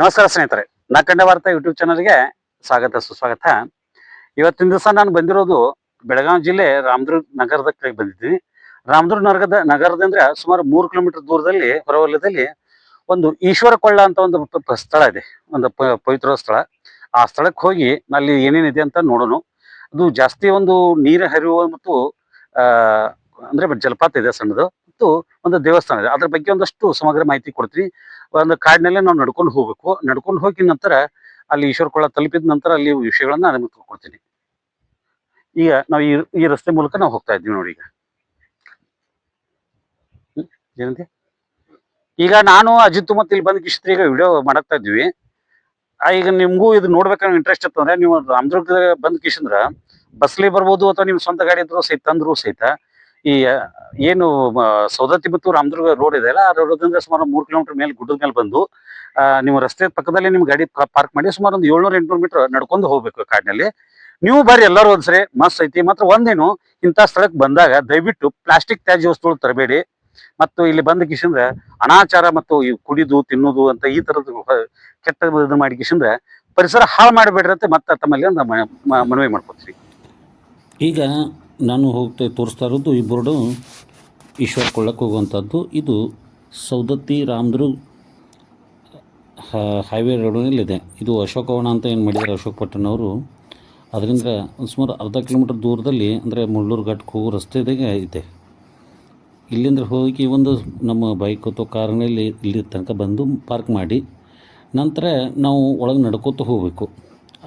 ನಮಸ್ಕಾರ ಸ್ನೇಹಿತರೆ ನಾಕಂಡ ವಾರ್ತಾ ಯೂಟ್ಯೂಬ್ ಚಾನಲ್ಗೆ ಸ್ವಾಗತ, ಸುಸ್ವಾಗತ. ಇವತ್ತಿನ ದಿವಸ ನಾನು ಬಂದಿರೋದು ಬೆಳಗಾವಿ ಜಿಲ್ಲೆ ರಾಮದುರ್ಗ ನಗರದ ಕಡೆ ಬಂದಿದ್ದೀನಿ. ರಾಮದುರ್ಗ ನಗರದ ನಗರದಿಂದ ಸುಮಾರು ಮೂರು ಕಿಲೋಮೀಟರ್ ದೂರದಲ್ಲಿ, ಹೊರವಲಯದಲ್ಲಿ ಒಂದು ಈಶ್ವರ ಕೊಳ್ಳ ಅಂತ ಒಂದು ಸ್ಥಳ ಇದೆ. ಒಂದು ಪವಿತ್ರ ಸ್ಥಳ. ಆ ಸ್ಥಳಕ್ಕೆ ಹೋಗಿ ಅಲ್ಲಿ ಏನೇನಿದೆ ಅಂತ ನೋಡೋಣ. ಅದು ಜಾಸ್ತಿ ಒಂದು ನೀರು ಹರಿಯುವ ಮತ್ತು ಅಂದ್ರೆ ಜಲಪಾತ ಇದೆ ಸಣ್ಣದು. ಮತ್ತು ಒಂದು ದೇವಸ್ಥಾನ ಇದೆ. ಅದ್ರ ಬಗ್ಗೆ ಒಂದಷ್ಟು ಸಮಗ್ರ ಮಾಹಿತಿ ಕೊಡ್ತೀನಿ. ಒಂದು ಕಾಡಿನಲ್ಲೇ ನಾವು ನಡ್ಕೊಂಡು ಹೋಗ್ಬೇಕು. ನಡ್ಕೊಂಡು ಹೋಗಿ ನಂತರ ಅಲ್ಲಿ ಈಶ್ವರ ಕೊಳ್ಳ ತಲುಪಿದ ನಂತರ ಅಲ್ಲಿ ವಿಷಯಗಳನ್ನ ನಿಮಗೆ ತಿಳ್ಕೊಡ್ತೀನಿ. ಈಗ ನಾವು ಈ ಈ ರಸ್ತೆ ಮೂಲಕ ನಾವು ಹೋಗ್ತಾ ಇದ್ದೀವಿ ನೋಡಿ ಈಗ. ಏನಂತೆ? ಈಗ ನಾನು, ಅಜಿತ್ ಮತ್ತೆ ಇಲ್ಲಿ ಬಂದ ಕಿಶ್ತ್ರಿ ಈಗ ವಿಡಿಯೋ ಮಾಡಕ್ತಾ ಇದ್ವಿ ಈಗ ನಿಮ್ಗೂ ಇದು ನೋಡ್ಬೇಕನ್ನೋ ಇಂಟ್ರೆಸ್ಟ್ ಇತ್ತಂದ್ರೆ ನೀವು ರಾಮದುರ್ಗ ಬಂದ್ ಕಿಶಂದ್ರ ಬಸ್ಲಿ ಬರ್ಬೋದು ಅಥವಾ ನಿಮ್ ಸ್ವಂತ ಗಾಡಿ ಇದ್ರು ಸಹಿತ ತಂದ್ರು ಸಹಿತ ಈ ಏನು ಸೌದತ್ತಿ ಮತ್ತು ರಾಮದುರ್ಗ ರೋಡ್ ಇದೆ ಅಲ್ಲ, ಆ ರೋಡ್ದಿಂದ ಸುಮಾರು ಮೂರು ಕಿಲೋಮೀಟರ್ ಮೇಲೆ ಗುಡ್ಡದ ಮೇಲೆ ಬಂದು ನಿಮ್ಮ ರಸ್ತೆ ಪಕ್ಕದಲ್ಲಿ ನಿಮ್ ಗಾಡಿ ಪಾರ್ಕ್ ಮಾಡಿ ಸುಮಾರು ಒಂದು ಏಳ್ನೂರ ಎಂಟ್ನೂರು ಮೀಟರ್ ನಡ್ಕೊಂಡು ಹೋಗ್ಬೇಕು ಕಾಡಿನಲ್ಲಿ. ನೀವು ಬಾರಿ ಎಲ್ಲರೂ ಒಂದ್ಸರಿ, ಮಸ್ತ್ ಐತಿ. ಮಾತ್ರ ಒಂದೇನು, ಇಂಥ ಸ್ಥಳಕ್ಕೆ ಬಂದಾಗ ದಯವಿಟ್ಟು ಪ್ಲಾಸ್ಟಿಕ್ ತ್ಯಾಜ್ಯ ವಸ್ತುಗಳು ತರಬೇಡಿ. ಮತ್ತು ಇಲ್ಲಿ ಬಂದ ಕಿಶಂದ್ರ ಅನಾಚಾರ ಮತ್ತು ಈ ಕುಡಿದು, ತಿನ್ನುದು ಅಂತ ಈ ತರದ ಕೆಟ್ಟ ಮಾಡಿ ಕಿಶಂದ್ರ ಪರಿಸರ ಹಾಳು ಮಾಡಬೇಡ್ರಂತೆ ಮತ್ತೆ ತಮ್ಮಲ್ಲಿ ಒಂದು ಮನವಿ ಮಾಡ್ಕೊತೀವಿ. ಈಗ ನಾನು ಹೋಗ್ತಾ ತೋರಿಸ್ತಾ ಇರೋದು ಈ ಬೋರ್ಡು ಈಶ್ವರ್ ಕೊಳ್ಳಕ್ಕೆ ಹೋಗುವಂಥದ್ದು. ಇದು ಸೌದತ್ತಿ ರಾಮದುರ್ಗ್ ಹೈವೇ ರೋಡಿನಲ್ಲಿದೆ. ಇದು ಅಶೋಕವನ ಅಂತ ಏನು ಮಾಡಿದ್ದಾರೆ ಅಶೋಕ್ ಪಟ್ಟಣವರು. ಅದರಿಂದ ಸುಮಾರು ಅರ್ಧ ಕಿಲೋಮೀಟರ್ ದೂರದಲ್ಲಿ ಅಂದರೆ ಮುಳ್ಳೂರು ಘಾಟ್ಗೆ ಹೋಗೋ ರಸ್ತೆದಾಗೆ ಇದೆ ಇಲ್ಲಿಂದ ಹೋಗಿ ಒಂದು ನಮ್ಮ ಬೈಕ್ ಅಥವಾ ಕಾರಿನಲ್ಲಿ ಇಲ್ಲಿ ತನಕ ಬಂದು ಪಾರ್ಕ್ ಮಾಡಿ, ನಂತರ ನಾವು ಒಳಗೆ ನಡ್ಕೋತ ಹೋಗಬೇಕು.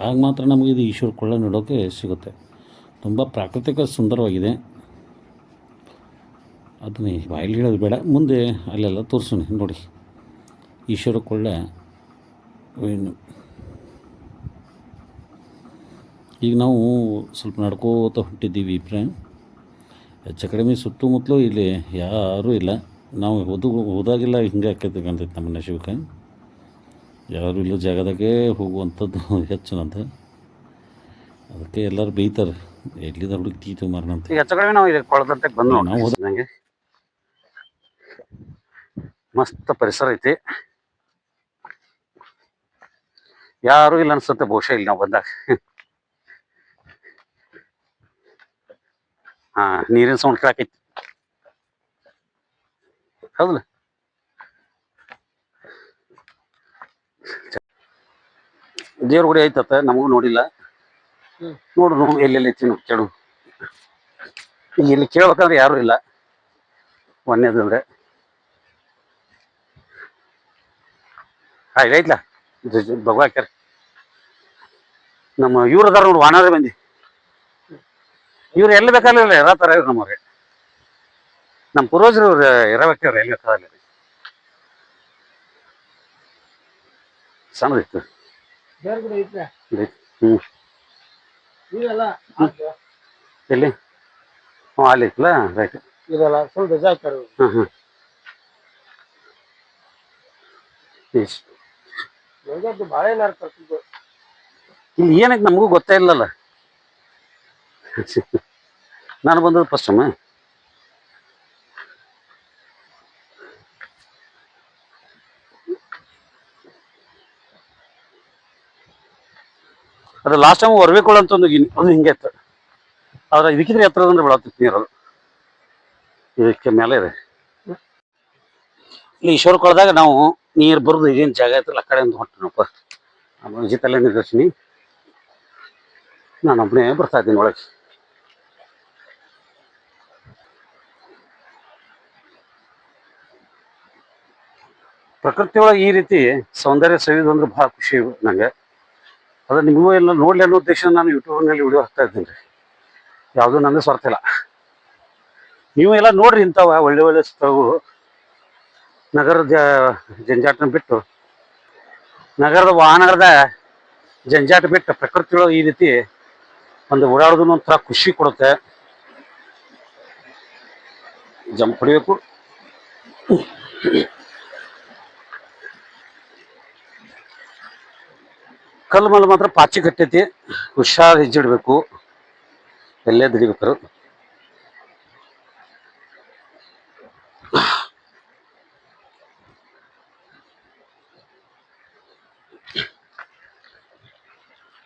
ಆಗ ಮಾತ್ರ ನಮಗೆ ಇದು ಈಶ್ವರ ಕೊಳ್ಳ ನೋಡೋಕ್ಕೆ ಸಿಗುತ್ತೆ. ತುಂಬ ಪ್ರಾಕೃತಿಕ ಸುಂದರವಾಗಿದೆ. ಅದನ್ನೇ ಬಾಯಲ್ಲಿ ಹೇಳೋದು ಬೇಡ. ಮುಂದೆ ಅಲ್ಲೆಲ್ಲ ತೋರಿಸೋಣ. ನೋಡಿ. ಈಶ್ವರ ಕೊಳ್ಳೆ. ಏನು? ಈಗ ನಾವು ಸ್ವಲ್ಪ ನಡ್ಕೋತ ಹೊಂಟಿದ್ದೀವಿ ಫ್ರೆಂಡ್. ಹೆಚ್ಚು ಕಡಿಮೆ ಸುತ್ತಮುತ್ತಲೂ ಇಲ್ಲಿ ಯಾರೂ ಇಲ್ಲ. ನಾವು ಓದು ಹೋದಾಗೆಲ್ಲ ಹಿಂಗೆ ಕಾಣ್ತೈತೆ ನಮ್ಮ ನಶೀಬಕ್ಕೆ ಯಾರು ಇಲ್ಲ ಜಾಗದಾಗೆ ಹೋಗುವಂಥದ್ದು ಹೆಚ್ಚು ಅಂತ ಅದಕ್ಕೆ ಎಲ್ಲರೂ ಬೈತಾರೆ ಎಲ್ಲಿಂದ ಹುಡುಗಿ ತೀತು ಮಾರಣ ಅಂತ. ಈಗ ಹೆಚ್ಚು ಕಡಿಮೆ ನಾವು ಇದಕ್ಕೆ ಕೊಳದಂತೆ ಬಂದು ನಾವು ಮಸ್ತ ನಂಗೆ ಮಸ್ತ್ ಪರಿಸರ ಐತಿ. ಯಾರು ಇಲ್ಲ ಅನ್ಸುತ್ತೆ ಬಹುಶಃ ಇಲ್ಲಿ ನಾವು ಬಂದಾಗ. ಹಾ ನೀರಿನ ಸೌಂಡ್ ಕೇಳಾಕೈತಿ. ಹೌದಲ್ಲ? ದೇವ್ರ ಗುಡಿ ಐತತ್ತ ನಮಗೂ ನೋಡಿಲ್ಲ. ನೋಡು ಎಲ್ಲೆಲ್ಲಿ ತಿನ್ನು ಕೆಡು ಕೇಳು. ಈಗ ಇಲ್ಲಿ ಕೇಳ್ಬೇಕಂದ್ರೆ ಯಾರು ಇಲ್ಲ. ಒಂದೇದು ಅಂದ್ರೆ. ಹಾಗೆ ಐತ್ಲ ಭಗವಾಕ್ಯರ್ ನಮ್ಮ ಇವ್ರು ಅದಾರ ನೋಡಿ ವಾನರ ಮಂದಿ. ಇವ್ರು ಎಲ್ಲಿ ಬೇಕಾಗಿಲ್ಲ ಇರತ್ತಾರ ಇವ್ರು ನಮ್ಮವ್ರೆ. ನಮ್ಮ ಪೂರ್ವಜರು ಇವ್ರು ಇರಬೇಕ್ರಿ ಎಲ್ಲಿ ಬೇಕಾಗಲ್ಲ ಸಣ್ಣದಿತ್ತು. ಬೇರೆ ಕಡೆ ಐತ್ರಿ ಹ್ಮ್ ಇದೆಲ್ಲ ಎಲ್ಲಿ? ಹ್ಞೂ ಅಲ್ಲಿ ಐತಲ್ಲ ರೈಟ್ ಇದೆಲ್ಲ ಸ್ವಲ್ಪ ಹಾಕ್ಯಾರ ಹಾಂ ಹಾಂ ರಜಾದ್ದು ಭಾಳ ಏನಾರು ಕರ್ತಿದ್ದು ಇಲ್ಲಿ ಏನಕ್ಕೆ ನಮಗೂ ಗೊತ್ತೇ ಇಲ್ಲಲ್ಲ? ನಾನು ಬಂದದ್ದು ಫಸ್ಟ್ ಅಮ್ಮ ಅದು ಲಾಸ್ಟ್ ಟೈಮ್ ಹೊರಬೇಕು ಅಂತ ಒಂದು ಗಿನ್- ಅದು ಹಿಂಗೆ ಇತ್ತು. ಆದ್ರೆ ಇದಕ್ಕಿದ್ರೆ ಎತ್ತರ ಅಂದ್ರೆ ಬಿಡತ್ತಿತ್ತು ನೀರು ಇದಕ್ಕೆ ಮೇಲೆ ಇದೆ. ಇಲ್ಲಿ ಈಶ್ವರ ಕೊಳದಾಗ ನಾವು ನೀರು ಬರೋದು ಇದೇನು ಜಾಗ ಐತಲ್ಲ, ಆ ಕಡೆ ಒಂದು ಹೊಟ್ಟನಪ್ಪ ಆಮೇಲೆ ವಿಜಿತಲ್ಲೇ ನಿಂದಿರ್ತೀನಿ ನಾನು ಒಬ್ಬನೇ ಬರ್ತಾ ಇದ್ದೀನಿ ಒಳಗೆ. ಪ್ರಕೃತಿ ಒಳಗೆ ಈ ರೀತಿ ಸೌಂದರ್ಯ ಸವಿದು ಅಂದ್ರೆ ಭಾಳ ಖುಷಿ ನಂಗೆ. ಅದು ನಿಮಗೂ ಎಲ್ಲ ನೋಡಲಿ ಅನ್ನೋ ಉದ್ದೇಶ ನಾನು ಯೂಟ್ಯೂಬ್ನಲ್ಲಿ ವಿಡಿಯೋ ಹಾಕ್ತಾ ಇದ್ದೀನಿ ರೀ. ಯಾವುದೂ ನನಗೆ ಸ್ವಾರ್ಥ ಇಲ್ಲ. ನೀವು ಎಲ್ಲ ನೋಡ್ರಿ ಇಂಥವ ಒಳ್ಳೆ ಒಳ್ಳೆ ಸ್ಥಳಗಳು. ನಗರದ ಜಂಜಾಟನ ಬಿಟ್ಟು, ನಗರದ ವಾಹನಗಳದ ಜಂಜಾಟ ಬಿಟ್ಟು ಪ್ರಕೃತಿ ಒಳಗೆ ಈ ರೀತಿ ಒಂದು ಓಡಾಡೋದು ಒಂಥರ ಖುಷಿ ಕೊಡುತ್ತೆ. ಜಂಪ್ ಹೊಡಿಬೇಕು. ಕಲ್ಲು ಮಲ್ಲು ಮಾತ್ರ ಪಾಚಿ ಕಟ್ಟೈತಿ. ಹುಷಾರ್ ಹೆಜ್ಜಿಡ್ಬೇಕು. ಎಲ್ಲೇ ದುಡಿಬೇಕಾರು.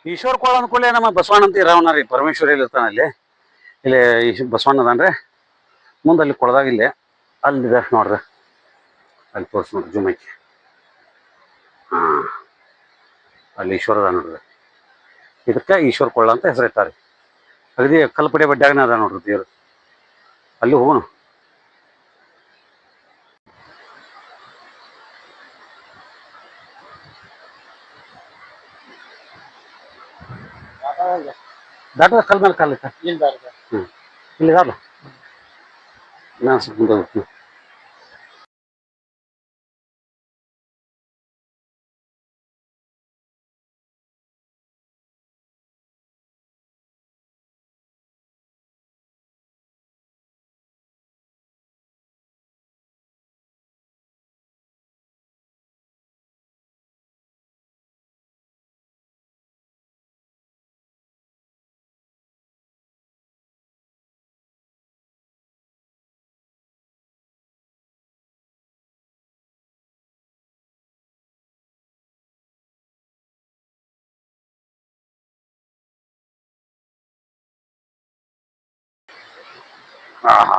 ಈಶ್ವರ ಕೋಳ ಅಂದ್ಕೊಳ್ಳಿ ನಮ್ಮ ಬಸವಣ್ಣ ಅಂತ ಇರೋವನ ರೀ, ಪರಮೇಶ್ವರ ಇಲ್ಲಿ ಇರ್ತಾನೆ ಅಲ್ಲಿ. ಇಲ್ಲಿ ಈಶ್- ಬಸವಣ್ಣ ಅದಾನ್ರಿ. ಮುಂದೆ ಅಲ್ಲಿ ಕೊಳದಾಗ ಇಲ್ಲೇ. ಅಲ್ಲಿದೆ ನೋಡ್ರಿ. ಅಲ್ಲಿ ತೋರಿಸ್ ನೋಡ್ರಿ, ಜೂಮ್ ಐತಿ ಹಾ ಅಲ್ಲಿ ಈಶ್ವರ ಅದ ನೋಡ್ರಿ. ಇದಕ್ಕೆ ಈಶ್ವರ ಕೊಳ್ಳ ಅಂತ ಹೆಸರಿಟ್ಟಾರೆ. ಅಗದಿ ಕಲ್ಪಡೆ ಬಡ್ಡ್ಯಾಗನ ಅದ ನೋಡ್ರಿ ದೇವ್ರು. ಅಲ್ಲಿ ಹೋಗೋಣ. ದಾಟದ ಕಲ್ ಮೇಲೆ ಕಲ್ ಐತೆ ಇಲ್ಲ ಹ್ಮ್. ಇಲ್ಲಿ ಇದಾವಲ್ಲ ನಾನು ಸ್ವಲ್ಪ ಹಾ ಆಹಾ.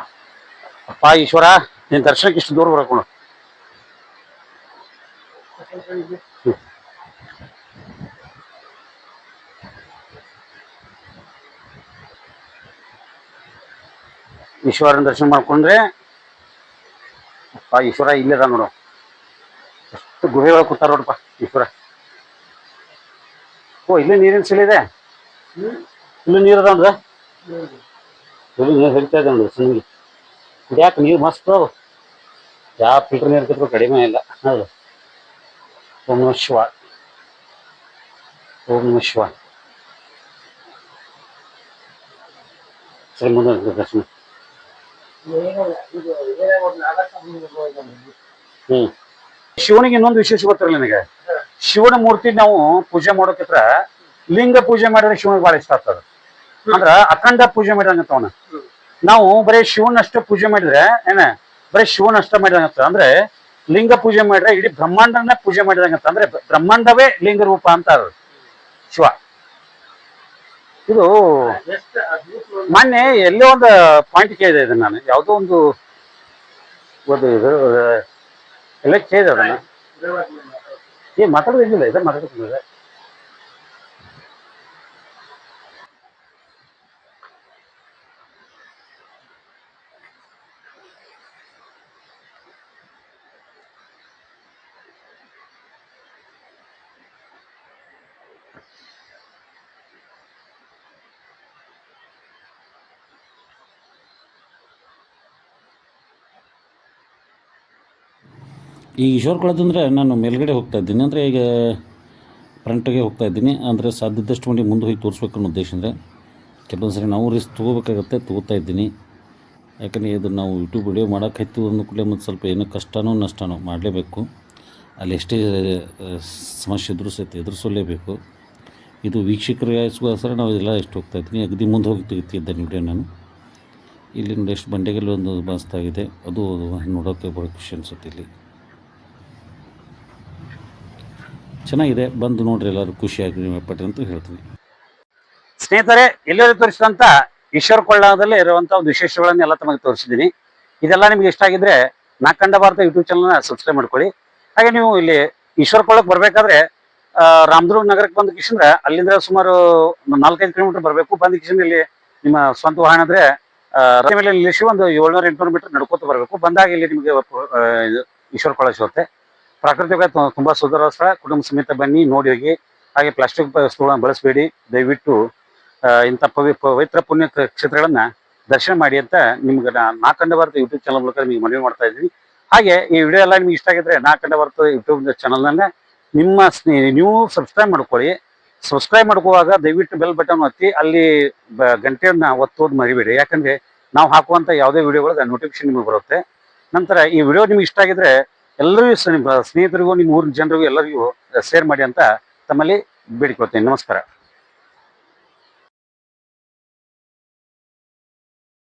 ಅಪ್ಪ ಈಶ್ವರ ನಿನ್ ದರ್ಶನಕ್ಕೆ ಇಷ್ಟು ದೂರ ಬರಕೊಂಡು ಈಶ್ವರನ ದರ್ಶನ ಮಾಡ್ಕೊಂಡ್ರೆ ಅಪ್ಪ ಈಶ್ವರ ಇಲ್ಲೇ ಅದ ನೋಡು. ಎಷ್ಟು ಗುಹೆಗಳು ಕೂತಾರ ನೋಡಪ್ಪ ಈಶ್ವರ. ಓ ಇಲ್ಲೇ ನೀರಿನ ಸಿಲಿದೆ ಇಲ್ಲೂ ನೀರು ಅದ ಅಂದ್ರೆ ನೀರು ಹೇಳ್ತಾ ಇದೆ ನೋಡಿ ಸುಮ್ಮನೆ ಯಾಕೆ ನೀರು ಮಸ್ತ್ ಅವು ಯಾವ ಫಿಲ್ಟರ್ ನೀರು ಕಿತ್ರು ಕಡಿಮೆ ಇಲ್ಲ. ಹೌದು. ಓಂ ನಮ ಶಿವ. ಓಂ ನಮ ಶಿವ. ಸರಿ ಮುಂದೆ ದರ್ಶನ ಹ್ಮ್. ಶಿವನಿಗೆ ಇನ್ನೊಂದು ವಿಶೇಷ ಗೊತ್ತಿರಲ್ಲ ನನಗೆ. ಶಿವನ ಮೂರ್ತಿ ನಾವು ಪೂಜೆ ಮಾಡೋಕಿತ್ರ ಲಿಂಗ ಪೂಜೆ ಮಾಡಿದ್ರೆ ಶಿವನಿಗೆ ಬಹಳ ಇಷ್ಟ ಆಗ್ತದ. ಅಂದ್ರ ಅಖಂಡ ಪೂಜೆ ಮಾಡಿದಂಗತ್ತ ಅವನ. ನಾವು ಬರೀ ಶಿವನಷ್ಟ ಪೂಜೆ ಮಾಡಿದ್ರೆ, ಏನ, ಬರೀ ಶಿವನಷ್ಟ ಮಾಡಿದಂಗತ್ತ ಅಂದ್ರೆ ಲಿಂಗ ಪೂಜೆ ಮಾಡಿದ್ರೆ ಇಡೀ ಬ್ರಹ್ಮಾಂಡನ ಪೂಜೆ ಮಾಡಿದಂಗತ್ತ ಅಂದ್ರೆ ಬ್ರಹ್ಮಾಂಡವೇ ಲಿಂಗ ರೂಪ ಅಂತಾರ ಶಿವ. ಇದು ಮೊನ್ನೆ ಎಲ್ಲೋ ಒಂದು ಪಾಯಿಂಟ್ ಕೇಳಿದೆ ಇದನ್ನ ನಾನು. ಯಾವುದೋ ಒಂದು ಒಂದು ಇದು ಎಲ್ಲ ಕೇಳಿದೆ ಅದನ್ನ. ಏ ಮಾತಾಡೋದಿಲ್ಲ ಇದೆ ಮಾತಾಡ್ತಿಲ್ಲ ಈ ಈಶ್ವರ ಕೊಳದಂದರೆ ನಾನು ಮೇಲ್ಗಡೆ ಹೋಗ್ತಾ ಇದ್ದೀನಿ. ಅಂದರೆ ಈಗ ಫ್ರಂಟಿಗೆ ಹೋಗ್ತಾ ಇದ್ದೀನಿ. ಅಂದರೆ ಸಾಧ್ಯದಷ್ಟು ಮಂದಿ ಮುಂದೆ ಹೋಗಿ ತೋರಿಸ್ಬೇಕು ಅನ್ನೋ ಉದ್ದೇಶ ಅಂದರೆ ಕೆಲವೊಂದು ಸರಿ ನಾವು ರಿಸ್ಕ್ ತೊಗೋಬೇಕಾಗತ್ತೆ, ತೊಗೋತಾ ಇದ್ದೀನಿ. ಯಾಕಂದರೆ ಇದು ನಾವು ಯೂಟ್ಯೂಬ್ ವಿಡಿಯೋ ಮಾಡೋಕ್ಕಾಯ್ತು ಅಂದ ಕೂಡಲೇ ಮತ್ತು ಸ್ವಲ್ಪ ಏನೋ ಕಷ್ಟನೋ ನಷ್ಟನೋ ಮಾಡಲೇಬೇಕು. ಅಲ್ಲಿ ಎಷ್ಟೇ ಸಮಸ್ಯೆ ಎದುರು ಎದುರಿಸಲೇಬೇಕು. ಇದು ವೀಕ್ಷಕರಿಗೋಸ್ಕರ ನಾವು ಇದೆಲ್ಲ ಎಷ್ಟು ಹೋಗ್ತಾ ಇದ್ದೀನಿ. ಅಗದಿ ಮುಂದೆ ಹೋಗಿ ತೆಗಿತಿದ್ದೇನೆ ವಿಡಿಯೋ ನಾನು. ಇಲ್ಲಿ ನೋಡಿ, ಎಷ್ಟು ಬಂಡೆಗೆಲ್ಲ ಒಂದು ಮಸ್ತಾಗಿದೆ ಅದು ನೋಡೋಕ್ಕೆ ಭಾಳ ಖುಷಿ ಅನಿಸುತ್ತೆ ಇಲ್ಲಿ. ಚೆನ್ನಾಗಿದೆ. ಬಂದು ನೋಡ್ರಿ ಎಲ್ಲರೂ ಖುಷಿಯಾಗಿ ನೀವು ಪಟ್ಟಿ ಅಂತ ಹೇಳ್ತೀನಿ. ಸ್ನೇಹಿತರೆ ಎಲ್ಲರೂ ತೋರಿಸಿದಂತ ಈಶ್ವರ ಕೊಳ್ಳದಲ್ಲಿ ಇರುವಂತ ಒಂದು ವಿಶೇಷಗಳನ್ನೆಲ್ಲ ತಮಗೆ ತೋರಿಸಿದ್ದೀನಿ. ಇದೆಲ್ಲ ನಿಮ್ಗೆ ಇಷ್ಟ ಆಗಿದ್ರೆ ನಾಕಂಡ ಭಾರತ ಯೂಟ್ಯೂಬ್ ಚಾನಲ್ನ ಸಬ್ಸ್ಕ್ರೈಬ್ ಮಾಡ್ಕೊಳ್ಳಿ. ಹಾಗೆ ನೀವು ಇಲ್ಲಿ ಈಶ್ವರ ಕೊಳ್ಳಕ್ಕೆ ಬರ್ಬೇಕಾದ್ರೆ ರಾಮದುರ್ಗ ನಗರಕ್ಕೆ ಬಂದ ಕಿಶನ್ ಅಲ್ಲಿಂದ ಸುಮಾರು ನಾಲ್ಕೈದು ಕಿಲೋಮೀಟರ್ ಬರಬೇಕು. ಬಂದ ಕಿಶನ್ ಇಲ್ಲಿ ನಿಮ್ಮ ಸ್ವಂತ ವಾಹನ ಅಂದ್ರೆ ರಸ್ತೆ ಮೇಲೆ ನಿಲ್ಲಿಸಿ ಒಂದು ಏಳ್ನೂರ ಎಂಟುನೂರು ಮೀಟರ್ ನಡ್ಕೋತ ಬರಬೇಕು. ಬಂದಾಗ ಇಲ್ಲಿ ನಿಮಗೆ ಈಶ್ವರ ಕೊಳ್ಳ ಸಿಗುತ್ತೆ. ಪ್ರಾಕೃತಿಕ ತುಂಬಾ ಸಹ. ಕುಟುಂಬ ಸಮೇತ ಬನ್ನಿ ನೋಡಿ ಹೋಗಿ ಹಾಗೆ ಪ್ಲಾಸ್ಟಿಕ್ ವಸ್ತುಗಳನ್ನ ಬಳಸಬೇಡಿ. ದಯವಿಟ್ಟು ಇಂಥ ಪವಿ, ಪವಿತ್ರ ಪುಣ್ಯ ಕ್ಷೇತ್ರಗಳನ್ನ ದರ್ಶನ ಮಾಡಿ ಅಂತ ನಿಮ್ಗೆ ನಾ- ನಾಕಂಡ ಭಾರತ ಯೂಟ್ಯೂಬ್ ಚಾನಲ್ ಮೂಲಕ ನಿಮಗೆ ಮನವಿ ಮಾಡ್ತಾ ಇದ್ದೀನಿ. ಹಾಗೆ, ಈ ವಿಡಿಯೋ ಎಲ್ಲ ನಿಮ್ಗೆ ಇಷ್ಟ ಆಗಿದ್ರೆ ನಾಕಂಡ ಭಾರತ ಯೂಟ್ಯೂಬ್ ಚಾನಲ್ನಲ್ಲೇ ನಿಮ್ಮ ಸ್ನೇಹಿ ನೀವು ಸಬ್ಸ್ಕ್ರೈಬ್ ಮಾಡ್ಕೊಳ್ಳಿ. ಸಬ್ಸ್ಕ್ರೈಬ್ ಮಾಡ್ಕೋವಾಗ ದಯವಿಟ್ಟು ಬೆಲ್ ಬಟನ್ ಒತ್ತಿ, ಅಲ್ಲಿ ಗಂಟೆಯನ್ನ ಒತ್ತೋದು ಮರಿಬೇಡಿ. ಯಾಕಂದ್ರೆ ನಾವು ಹಾಕುವಂತ ಯಾವುದೇ ವಿಡಿಯೋಗಳಿಗೆ ನೋಟಿಫಿಕೇಶನ್ ನಿಮಗೆ ಬರುತ್ತೆ. ನಂತರ ಈ ವಿಡಿಯೋ ನಿಮ್ಗೆ ಇಷ್ಟ ಆಗಿದ್ರೆ ಎಲ್ಲರಿಗೂ ನಿಮ್ಮ ಸ್ನೇಹಿತರಿಗೂ ನಿಮ್ಮ ಊರಿನ ಜನರಿಗೂ ಎಲ್ಲರಿಗೂ ಶೇರ್ ಮಾಡಿ ಅಂತ ತಮ್ಮಲ್ಲಿ ಬೇಡಿಕೊಳ್ತೇನೆ. ನಮಸ್ಕಾರ.